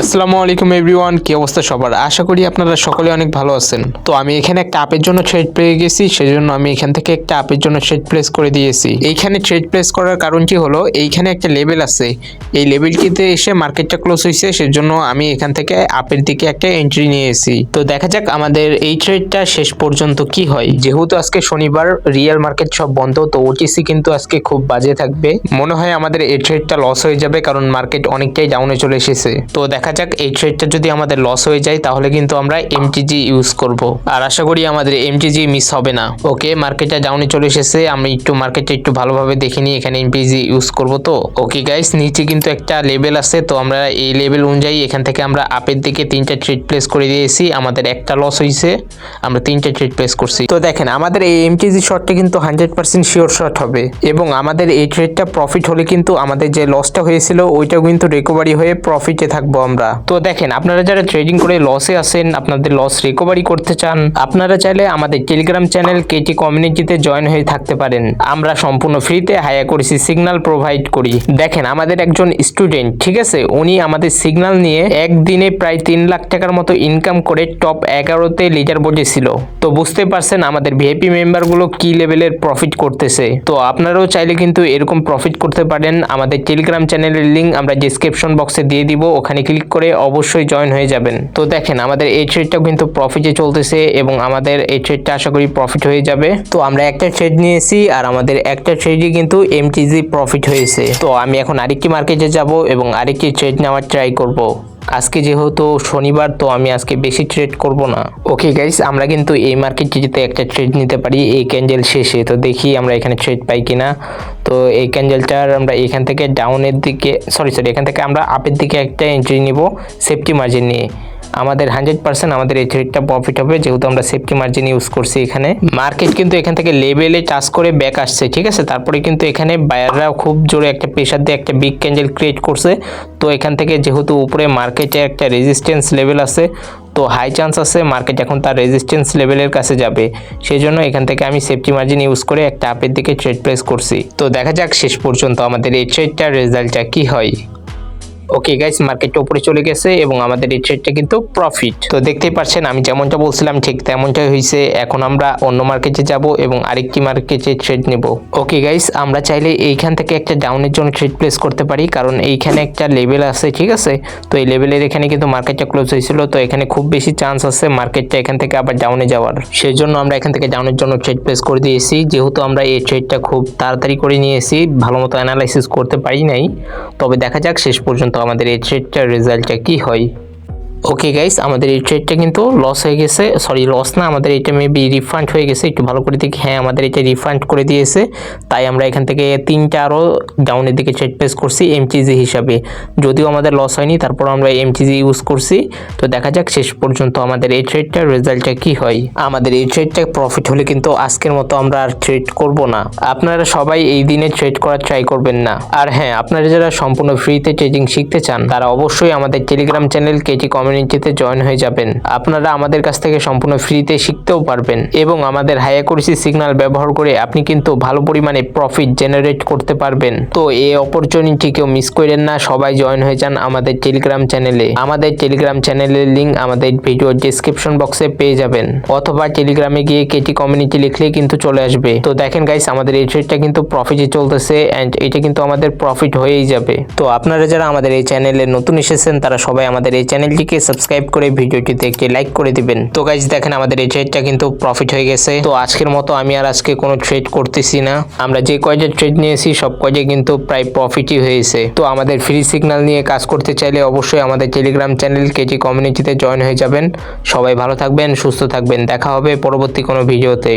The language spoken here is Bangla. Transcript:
আসসালামু আলাইকুম এভরিওয়ান, কি অবস্থা সবার? আশা করি আপনারা সকলে অনেক ভালো আছেন। তো আমি এখানে একটা অ্যাপের জন্য ট্রেড পেয়ে গেছি, সেজন্য আমি এখান থেকে একটা অ্যাপের জন্য ট্রেড প্লেস করে দিয়েছি। এইখানে ট্রেড প্লেস করার কারণটি হলো, এইখানে একটা লেভেল আছে। এই লেভেলটিতে এসে মার্কেটটা ক্লোজ হয়েছে সেজন্য আমি এখান থেকে অ্যাপের দিকে একটা এন্ট্রি নিয়েছি। তো দেখা যাক আমাদের এই ট্রেডটা শেষ পর্যন্ত কি হয়। যেহেতু আজকে শনিবার রিয়েল মার্কেট সব বন্ধ, তো ওটিসি কিন্তু আজকে খুব বাজে থাকবে। মনে হয় আমাদের এই ট্রেডটা লস হয়ে যাবে, কারণ মার্কেট অনেকটাই ডাউনে চলে এসেছে। তো দেখা যাক, এই ট্রেডটা যদি আমাদের লস হয়ে যায়, তাহলে কিন্তু আমরা এমটিজি ইউজ করব। আর আশা করি আমাদের এমটিজি মিস হবে না। ওকে মার্কেটটা ডাউনে চলে এসেছে, আমি একটু মার্কেটটা একটু ভালোভাবে দেখে নিই এখানে এমটিজি ইউজ করব তো। ওকে গাইস নিচে কিন্তু একটা লেভেল আছে, তো আমরা এই লেভেল অনুযায়ী এখান থেকে আমরা আপের দিকে তিনটা ট্রেড প্লেস করে দিয়েছি। আমাদের একটা লস হয়েছে, আমরা তিনটা ট্রেড প্লেস করছি। তো দেখেন, আমাদের এই এমটিজি শটটা কিন্তু হান্ড্রেড পার্সেন্ট শিওর শট হবে। এবং আমাদের এই ট্রেডটা প্রফিট হলে কিন্তু আমাদের যে লসটা হয়েছিল, ওইটাও কিন্তু রিকভারি হয়ে প্রফিটে থাকব আমরা। তো দেখেন, আপনারা যারা ট্রেডিং করে লসে আছেন, আপনাদের লস রিকভারি করতে চান, আপনারা চাইলে আমাদের টেলিগ্রাম চ্যানেল কেটি কমিউনিটিতে জয়েন হয়ে থাকতে পারেন। আমরা সম্পূর্ণ ফ্রিতে হায়ার করেছি সিগন্যাল প্রোভাইড করি। দেখেন, আমাদের একজন স্টুডেন্ট ঠিক আছে? উনি আমাদের সিগন্যাল নিয়ে একদিনে প্রায় তিন লাখ টাকার মতো ইনকাম করে টপ এগারোতে লিডার বোর্ডে ছিল। তো বুঝতে পারছেন আমাদের ভিআইপি মেম্বারগুলো কি লেভেলের প্রফিট করতেছে। তো আপনারাও চাইলে কিন্তু এরকম প্রফিট করতে পারেন। আমাদের টেলিগ্রাম চ্যানেলের লিঙ্ক আমরা ডিসক্রিপশন বক্সে দিয়ে দিব, ওখানে ক্লিক করে অবশ্যই জয়েন হয়ে যাবেন। তো দেখেন, আমাদের এই ট্রেডটাও কিন্তু প্রফিটে চলতেছে এবং আমাদের এই ট্রেডটা আশা করি প্রফিট হয়ে যাবে। তো আমরা একটা ট্রেড নিয়েছি আর আমাদের একটা ট্রেডই কিন্তু এমটিজি প্রফিট হয়েছে। তো আমি এখন আরেকটি মার্কেটে যাব এবং আরেকটি ট্রেড নেওয়ার ট্রাই করব। আজকে যেহেতু শনিবার, তো আমি আজকে বেশি ট্রেড করব না। ওকে গাইস আমরা কিন্তু এই মার্কেটটিতে একটা ট্রেড নিতে পারি, এই ক্যান্ডেল শেষে। তো দেখি আমরা এখানে ট্রেড পাই কিনা। তো এই ক্যান্ডেলটার আমরা এখান থেকে ডাউনের দিকে সরি সরি এখান থেকে আমরা আপের দিকে একটা এন্ট্রি নিব সেফটি মার্জিন নিয়ে। আমাদের হান্ড্রেড পার্সেন্ট আমাদের এই ট্রেডটা প্রফিট হবে, যেহেতু আমরা সেফটি মার্জিন ইউজ করছি এখানে। মার্কেট কিন্তু এখান থেকে লেভেলে টাচ করে ব্যাক আসছে, ঠিক আছে? তারপরে কিন্তু এখানে বায়াররা খুব জোরে একটা প্রেশার দিয়ে একটা বিগ ক্যান্ডেল ক্রিয়েট করছে। তো এখান থেকে যেহেতু উপরে মার্কেটে একটা রেজিস্ট্যান্স লেভেল আছে, তো হাই চান্স আছে মার্কেট এখন তার রেজিস্ট্যান্স লেভেলের কাছে যাবে। সেই জন্য এখান থেকে আমি সেফটি মার্জিন ইউজ করে একটা আপের দিকে ট্রেড প্লেস করছি। তো দেখা যাক শেষ পর্যন্ত আমাদের এই ট্রেডটার রেজাল্টটা কি হয়। ওকে গাইস মার্কেটটা উপরে চলে গেছে এবং আমাদের এই ট্রেডটা কিন্তু প্রফিট তো দেখতেই পাচ্ছেন, আমি যেমনটা বলছিলাম, ঠিক তেমনটাই হয়েছে এখন আমরা অন্য মার্কেটে যাব এবং আরেকটি মার্কেটে ট্রেড নেব। ওকে গাইস আমরা চাইলে এইখান থেকে একটা ডাউনের জন্য ট্রেড প্লেস করতে পারি, কারণ এইখানে একটা লেভেল আছে, ঠিক আছে? তো এই লেভেলের এখানে কিন্তু মার্কেটটা ক্লোজ হয়েছিল, তো এখানে খুব বেশি চান্স আছে মার্কেটটা এখান থেকে আবার ডাউনে যাওয়ার। সেই জন্য আমরা এখান থেকে ডাউনের জন্য ট্রেড প্লেস করে দিয়েছি। যেহেতু আমরা এই ট্রেডটা খুব তাড়াতাড়ি করে নিয়েছি ভালো মতো অ্যানালাইসিস করতে পারি নাই। তবে দেখা যাক, শেষ পর্যন্ত আমাদের এই ট্রেডটার রেজাল্টটা কি হয়? ওকে গাইস আমাদের এই ট্রেডটা কিন্তু লস হয়ে গেছে। সরি লস না, আমাদের এটা মেবি রিফান্ড হয়ে গেছে। একটু ভালো করে দেখি। হ্যাঁ আমাদের এটা রিফান্ড করে দিয়েছে। তাই আমরা এখান থেকে তিনটা আরও ডাউনের দিকে ট্রেড প্লেস করছি এমটিজি হিসাবে। যদিও আমাদের লস হয়নি, তারপর আমরা এমটিজি ইউজ করছি। তো দেখা যাক শেষ পর্যন্ত আমাদের এই ট্রেডটার রেজাল্টটা কি হয়। আমাদের এই ট্রেডটা প্রফিট হলে কিন্তু আজকের মতো আমরা আর ট্রেড করব না। আপনারা সবাই এই দিনে ট্রেড করার ট্রাই করবেন না। আর হ্যাঁ আপনারা যারা সম্পূর্ণ ফ্রিতে ট্রেডিং শিখতে চান, তারা অবশ্যই আমাদের টেলিগ্রাম চ্যানেল কেটি কমিউনিটিতে জয়েন হয়ে যাবেন। আপনারা আমাদের কাছ থেকে সম্পূর্ণ ফ্রিতে শিখতেও পারবেন এবং আমাদের হাইয়া করেছি সিগন্যাল ব্যবহার করে আপনি কিন্তু ভালো পরিমাণে প্রফিট জেনারেট করতে পারবেন। তো এই অপরচুনিটি কেউ মিস করেন না, সবাই জয়েন হয়ে যান আমাদের টেলিগ্রাম চ্যানেলে আমাদের টেলিগ্রাম চ্যানেলের লিঙ্ক আমাদের ভিডিও ডিসক্রিপশন বক্সে পেয়ে যাবেন। অথবা টেলিগ্রামে গিয়ে কেটি কমিউনিটি লিখলে কিন্তু চলে আসবে। তো দেখেন গাইস আমাদের এই ট্রেডটা কিন্তু প্রফিটে চলতেছে অ্যান্ড এটা কিন্তু আমাদের প্রফিট হয়েই যাবে। তো আপনারা যারা আমাদের এই চ্যানেলে নতুন এসেছেন, তারা সবাই আমাদের এই চ্যানেলটিকে সাবস্ক্রাইব করে ভিডিওটিতে একটি লাইক করে দিবেন। তো গাইজ দেখেন আমাদের এই ট্রেডটা কিন্তু প্রফিট হয়ে গেছে। তো আজকের মতো আমি আর আজকে কোনো ট্রেড করতেছি না। আমরা যে কয়টা ট্রেড নিয়েছি, সব কয়টা কিন্তু প্রায় প্রফিটই হয়েছে। তো আমাদের ফ্রি সিগন্যাল নিয়ে কাজ করতে চাইলে অবশ্যই আমাদের টেলিগ্রাম চ্যানেল কেটি কমিউনিটিতে জয়েন হয়ে যাবেন। সবাই ভালো থাকবেন, সুস্থ থাকবেন। দেখা হবে পরবর্তী কোনো ভিডিওতে